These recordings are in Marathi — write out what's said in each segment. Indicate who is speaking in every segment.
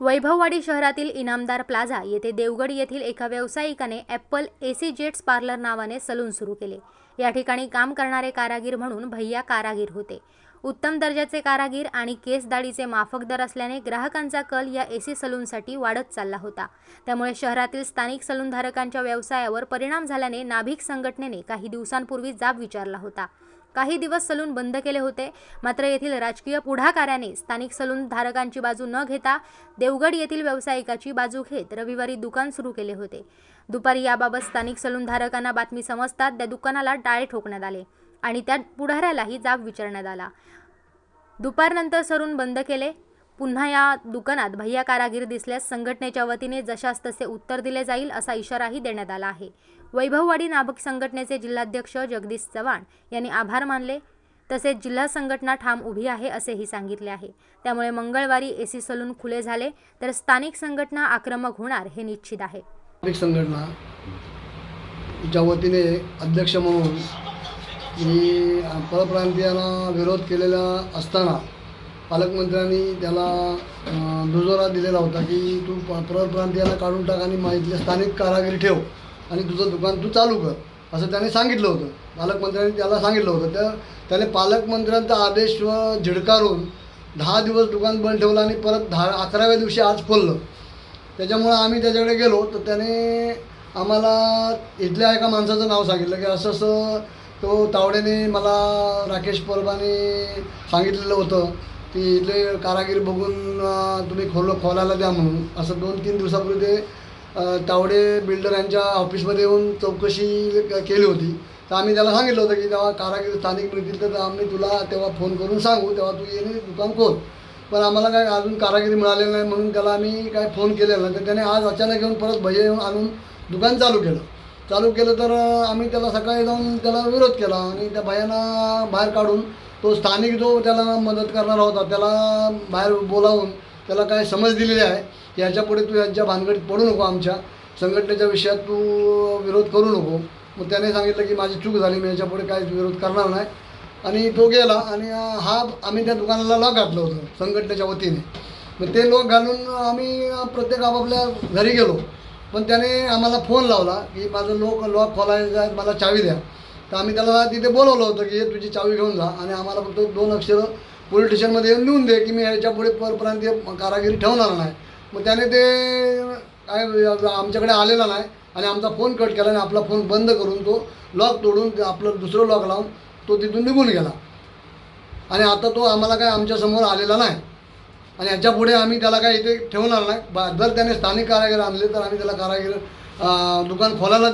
Speaker 1: वैभववाडी शहरातील इनामदार प्लाझा येथे देवगड येथील एका व्यावसायिकाने ॲपल एसी जेट्स पार्लर नावाने सलून सुरू केले. या ठिकाणी काम करणारे कारागीर म्हणून भैया कारागीर होते. उत्तम दर्जाचे कारागीर आणि केस दाढीचे माफक दर असल्याने ग्राहकांचा कल या एसी सलूनसाठी वाढत चालला होता. त्यामुळे शहरातील स्थानिक सलूनधारकांच्या व्यवसायावर परिणाम झाल्याने नाभिक संघटनेने काही दिवसांपूर्वी जाब विचारला होता. काही दिवस सलून बंद केले होते. मात्र येथील राजकीय पुढाकाराने स्थानिक सलून धारकांची बाजू न घेता देवगड येथील व्यावसायिकाची बाजू घेत रविवारी दुकान सुरू केले होते. दुपारी याबाबत स्थानिक सलून धारकांना बातमी समजतात त्या दुकानाला टाळे ठोकण्यात आले आणि त्या पुढाऱ्यालाही जाब विचारण्यात आला. दुपारनंतर सलून बंद केले. पुन्हा या दुकानात भैया कारागीर दिसल्यास संघटनेच्या वतीने जशास तसे उत्तर दिले जाईल असा इशाराही देण्यात आला आहे. वैभववाडी नाभक संघटनेचे जिल्हाध्यक्ष जगदीश चव्हाण यांनी आभार मानले. तसेच जिल्हा संघटना ठाम उभी आहे असेही सांगितले आहे. त्यामुळे मंगळवारी एसी सलून खुले झाले तर स्थानिक संघटना आक्रमक होणार हे निश्चित आहे.
Speaker 2: संघटना ज्या वतीने अध्यक्ष म्हणून मी परप्रांतीयांना विरोध केलेला असताना पालकमंत्र्यांनी त्याला दुजोरा दिलेला होता की तू प- परप्रांतीयांना काढून टाक आणि मा- स्थानिक कारागिरी ठेव आणि तुझं दुकान तू चालू कर असं त्याने सांगितलं होतं. पालकमंत्र्यांनी त्याला सांगितलं होतं. त्या त्याने पालकमंत्र्यांचा आदेश व झिडकारून दहा दिवस दुकान बंद ठेवलं आणि परत दहा अकराव्या दिवशी आज खोललं. त्याच्यामुळं आम्ही त्याच्याकडे गेलो तर त्याने आम्हाला इथल्या एका माणसाचं नाव सांगितलं की असं असं तो तावडेने मला राकेश परबाने सांगितलेलं होतं. ती इथले कारागीर बघून तुम्ही खोल खोलायला द्या म्हणून. असं दोन तीन दिवसापूर्वी ते तावडे बिल्डर यांच्या ऑफिसमध्ये येऊन चौकशी केली होती. तर आम्ही त्याला सांगितलं होतं की तेव्हा कारागीर स्थानिक मिळतील तर आम्ही तुला तेव्हा फोन करून सांगू तेव्हा तू येणे दुकान खोल. पण आम्हाला काय अजून कारागिरी मिळालेली नाही म्हणून त्याला आम्ही काय फोन केलेला नाही. तर त्याने आज अचानक येऊन परत भैया येऊन आणून दुकान चालू केलं. चालू केलं तर आम्ही त्याला सकाळी जाऊन त्याला विरोध केला आणि त्या भैयाना बाहेर काढून तो स्थानिक जो त्याला मदत करणारा होता त्याला बाहेर बोलावून त्याला काय समज दिलेली आहे याच्यापुढे तू यांच्या भानगडीत पडू नको आमच्या. संघटनेच्या विषयात तू विरोध करू नको. मग त्याने सांगितलं की माझी चूक झाली मी याच्यापुढे काहीच विरोध करणार नाही. आणि तो गेला आणि हा आम्ही त्या दुकानाला लॉक घातलं होतं संघटनेच्या वतीने. मग ते लॉक घालून आम्ही प्रत्येक आपापल्या घरी गेलो. पण त्याने आम्हाला फोन लावला की माझं लोक लॉक खोलायचं आहे मला चावी द्या. तर आम्ही त्याला तिथे बोलवलं होतं की हे तुझी चावी घेऊन जा. आणि आम्हाला फक्त दोन अक्षरं पोलीस स्टेशनमध्ये येऊन लिहून दे की मी याच्यापुढे परप्रांतीय कारागिरी ठेवणार नाही. मग त्याने ते काय आमच्याकडे आलेला नाही आणि आमचा फोन कट केला आणि आपला फोन बंद करून तो लॉक तोडून आपलं दुसरं लॉक लावून तो तिथून निघून गेला. आणि आता तो आम्हाला काय आमच्यासमोर आलेला नाही. आणि याच्यापुढे आम्ही त्याला काय इथे ठेवणार नाही. बा जर त्याने स्थानिक कारागीर आणले तर आम्ही त्याला कारागीर दुकान खोलायला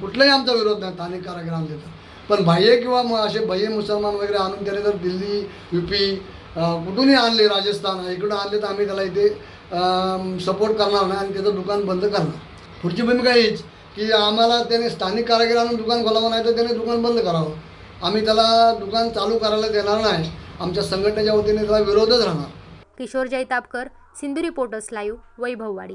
Speaker 2: कुठलाही आमचा विरोध नाही स्थानिक कारागीर तर. पण बाह्य किंवा मग असे बाह्य मुसलमान वगैरे आणून त्याने जर दिल्ली यू पी कुठूनही आणले राजस्थान इकडं आणले तर आम्ही त्याला इथे सपोर्ट करणार नाही आणि त्याचं दुकान बंद करणार. पुढची भूमिका हीच की आम्हाला त्याने स्थानिक कारागीर आणून दुकान खोलावं नाही तर त्याने दुकान बंद करावं. आम्ही त्याला दुकान चालू करायला देणार नाही. आमच्या संघटनेच्या वतीने त्याला विरोधच राहणार.
Speaker 1: Kishor Jaitapkar Sindhu reporters live Vaibhavwadi.